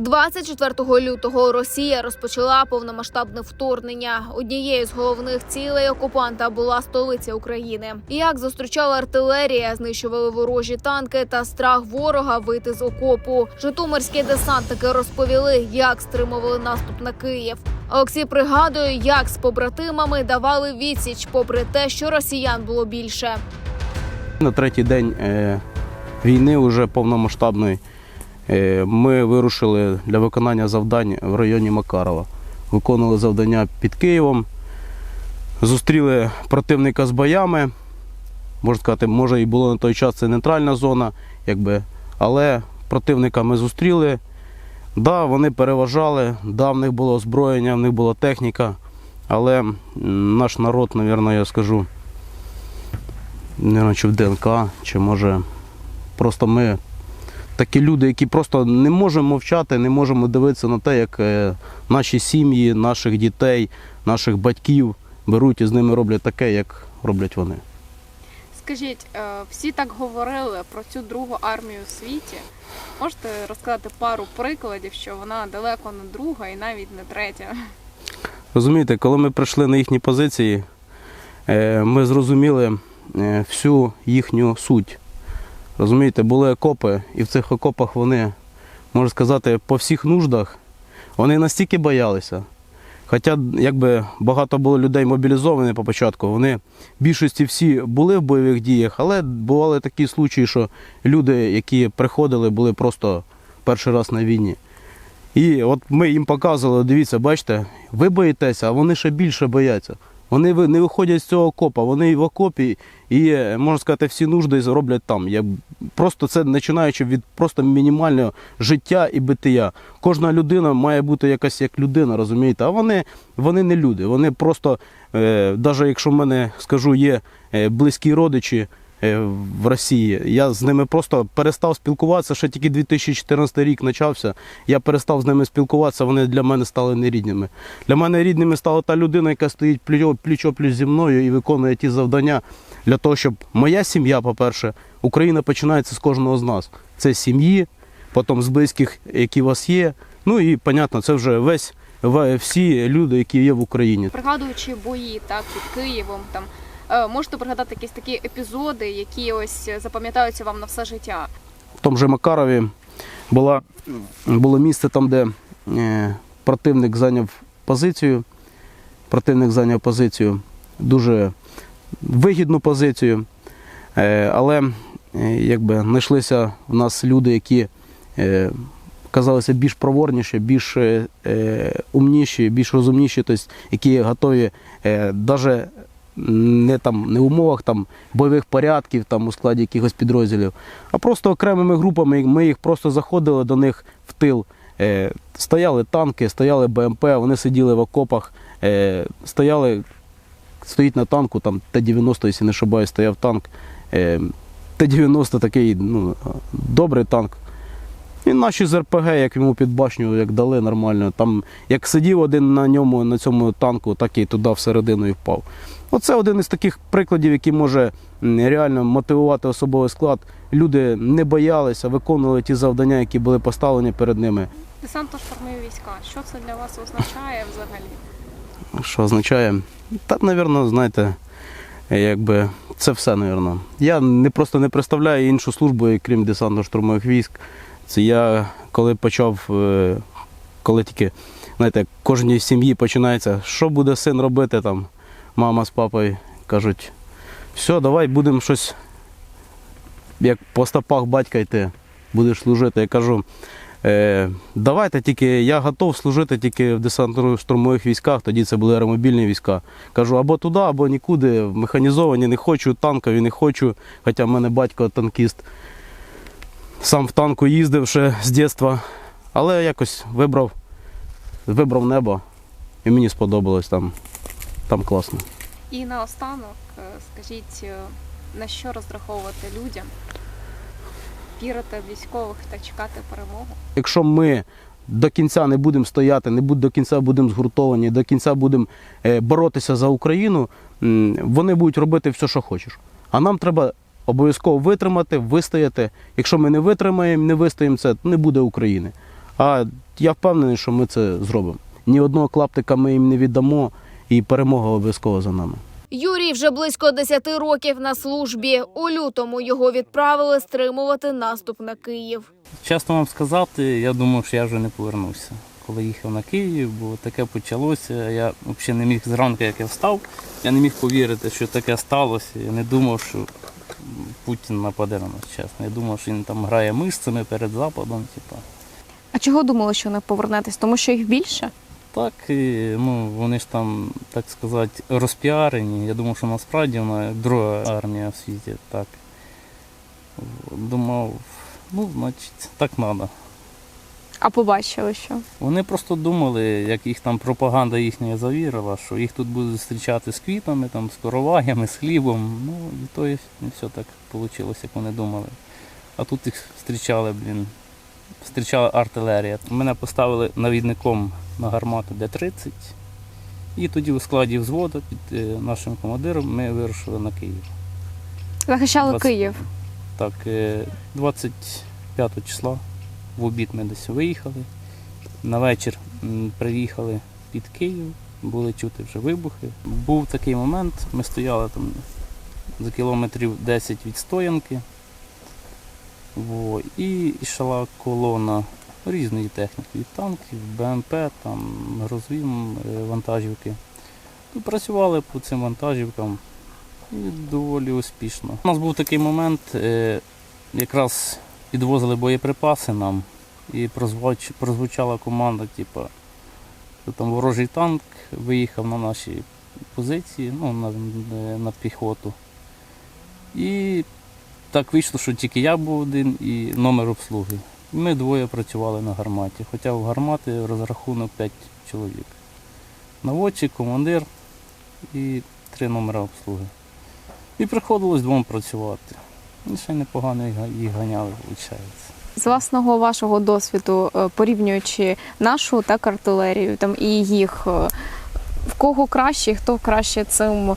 24 лютого Росія розпочала повномасштабне вторгнення. Однією з головних цілей окупанта була столиця України. Як зустрічала артилерія, знищували ворожі танки та страх ворога вийти з окопу. Житомирські десантники розповіли, як стримували наступ на Київ. Олексій пригадує, як з побратимами давали відсіч, попри те, що росіян було більше. На третій день е, війни, вже повномасштабної, ми вирушили для виконання завдань в районі Макарова. Виконували завдання під Києвом, зустріли противника з боями. Можна сказати, може і було на той час це нейтральна зона, якби, але противника ми зустріли. Да, вони переважали, да, в них було озброєння, в них була техніка, але наш народ, мабуть, я скажу, не знаю, чи в ДНК, чи може просто ми такі люди, які просто не можемо мовчати, не можемо дивитися на те, як е, наші сім'ї, наших дітей, наших батьків беруть і з ними роблять таке, як роблять вони. Скажіть, е, всі так говорили про цю другу армію в світі. Можете розказати пару прикладів, що вона далеко не друга і навіть не третя. Розумієте, коли ми прийшли на їхні позиції, е, ми зрозуміли всю їхню суть. Розумієте, були окопи, і в цих окопах вони, можна сказати, по всіх нуждах вони настільки боялися. Хоча якби багато було людей мобілізованих по початку, вони в більшості всі були в бойових діях, але бували такі случаї, що люди, які приходили, були просто перший раз на війні. І от ми їм показували, дивіться, бачите, ви боїтеся, а вони ще більше бояться. Вони не виходять з цього окопа, вони в окопі і, е, можна сказати, всі нужди роблять там. Я просто це починаючи від просто мінімального життя і бития. Кожна людина має бути якась як людина, розумієте? А вони, вони не люди. Вони просто, е, навіть якщо в мене скажу, є е, близькі родичі е, в Росії, я з ними просто перестав спілкуватися. Ще тільки 2014 рік почався. Я перестав з ними спілкуватися, вони для мене стали нерідними. Для мене рідними стала та людина, яка стоїть пліч зі мною і виконує ті завдання для того, щоб моя сім'я, по-перше, Україна починається з кожного з нас. Це сім'ї, потім з близьких, які у вас є. Ну і, понятно, це вже весь всі люди, які є в Україні. Пригадуючи бої так під Києвом, там е, можете пригадати якісь такі епізоди, які ось запам'ятаються вам на все життя. В тому же Макарові була, було місце там, де е, противник зайняв позицію. Противник зайняв позицію, дуже вигідну позицію. Е, але е, якби знайшлися в нас люди, які е, казалися більш проворніші, більш е, е, умніші, більш розумніші, тобто, які готові е, навіть не, там, не в умовах там, бойових порядків там, у складі якихось підрозділів, а просто окремими групами ми їх просто заходили до них в тил. Е, стояли танки, стояли БМП, вони сиділи в окопах, е, стояли, стоїть на танку, там Т-90, якщо не ошибаюсь, стояв танк. Е, Т-90 такий ну, добрий танк. І наші з РПГ, як йому під башню, як дали нормально. Там, як сидів один на ньому, на цьому танку, так і туди всередину і впав. Оце один із таких прикладів, який може реально мотивувати особовий склад. Люди не боялися, виконували ті завдання, які були поставлені перед ними. Десантно-штурмові війська. Що це для вас означає взагалі? Що означає? Та, мабуть, знаєте, якби це все, мабуть. Я не просто не представляю іншу службу, крім десантно-штурмових військ. Це я коли почав, е, коли тільки, знаєте, кожній сім'ї починається, що буде син робити там, мама з папою кажуть, все, давай будемо щось, як по стопах батька йти, будеш служити. Я кажу, Е, давайте тільки я готов служити тільки в десантно-штурмових військах, тоді це були аеромобільні війська. Кажу, або туди, або нікуди. Механізовані не хочу, танкові не хочу. Хоча в мене батько танкіст. Сам в танку їздив ще з дитинства. Але якось вибрав, вибрав небо і мені сподобалось там. Там класно. І наостанок, е, скажіть, е, на що розраховувати людям? Вірити в військових та чекати перемогу? Якщо ми до кінця не будемо стояти, не будь- до кінця будемо згуртовані, до кінця будемо е, боротися за Україну, вони будуть робити все, що хочеш. А нам треба обов'язково витримати, вистояти. Якщо ми не витримаємо, не вистоїмо це, не буде України. А я впевнений, що ми це зробимо. Ні одного клаптика ми їм не віддамо, і перемога обов'язково за нами. Юрій вже близько 10 років на службі. У лютому його відправили стримувати наступ на Київ. Чесно вам сказати, я думав, що я вже не повернуся. Коли їхав на Київ, бо таке почалося. Я взагалі не міг зранку, як я встав, я не міг повірити, що таке сталося. Я не думав, що Путін нападе на нас, чесно. Я думав, що він там грає мишцями перед Западом. Типа. А чого думали, що не повернетесь? Тому що їх більше? Так, і, ну, вони ж там, так сказати, розпіарені. Я думав, що насправді вона друга армія в світі. Так. Думав, ну, значить, так треба. А побачили, що Вони просто думали, як їх там пропаганда їхня завірила, що їх тут будуть зустрічати з квітами, там, з короваями, з хлібом. Ну і то і не все так вийшло, як вони думали. А тут їх зустрічали, блін, зустрічала артилерія. Мене поставили навідником на гармату Д-30. І тоді у складі взводу під е, нашим командиром ми вирушили на Київ. захищали 20 Київ. Так, е, 25 числа в обід ми десь виїхали. На вечір приїхали під Київ, були чути вже вибухи. Був такий момент, ми стояли там за кілометрів 10 від стоянки. Во, і йшла колона різної техніки, від танків, БМП, там, грозові е, вантажівки. Ну, Працювали по цим вантажівкам і доволі успішно. У нас був такий момент, е, якраз підвозили боєприпаси нам, і прозвуч- прозвучала команда, типу, що там ворожий танк виїхав на наші позиції, ну, на, на піхоту. І так вийшло, що тільки я був один і номер обслуги. Ми двоє працювали на гарматі, хоча в гармати розрахунок 5 чоловік. Наводчик, командир і три номера обслуги. І приходилось двом працювати. І ще непогано їх ганяли, виходить. З власного вашого досвіду, е, порівнюючи нашу так артилерію там і їх, е, в кого краще, хто краще цим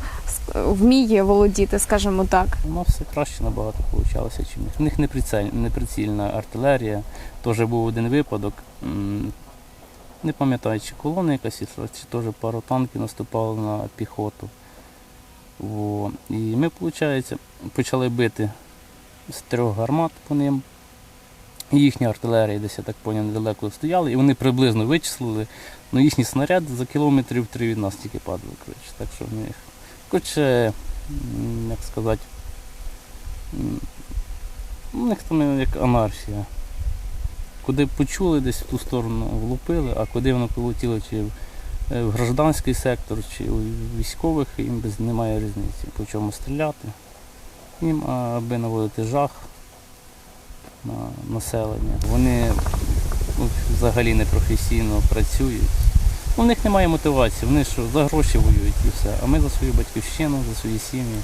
вміє володіти, скажімо так. У нас все краще набагато вийшло, ніж в них. Неприцільна артилерія. Теж був один випадок. Не пам'ятаю, чи колона якась чи теж пару танків наступали на піхоту. Во. І ми, виходить, почали бити з трьох гармат по ним. І їхня артилерія десь, я так поняв, недалеко стояли, і вони приблизно вичислили, ну їхній снаряд за кілометрів три від нас тільки падали. Коротше. Так що в них. Коротше, як сказати, у них там як анархія. Куди почули, десь в ту сторону влупили, а куди воно полетіло, чи в е, гражданський сектор, чи у військових, їм без немає різниці, по чому стріляти. Їм аби наводити жах на населення. Вони ну, взагалі непрофесійно працюють. У них немає мотивації, вони що за гроші воюють і все. А ми за свою батьківщину, за свої сім'ї.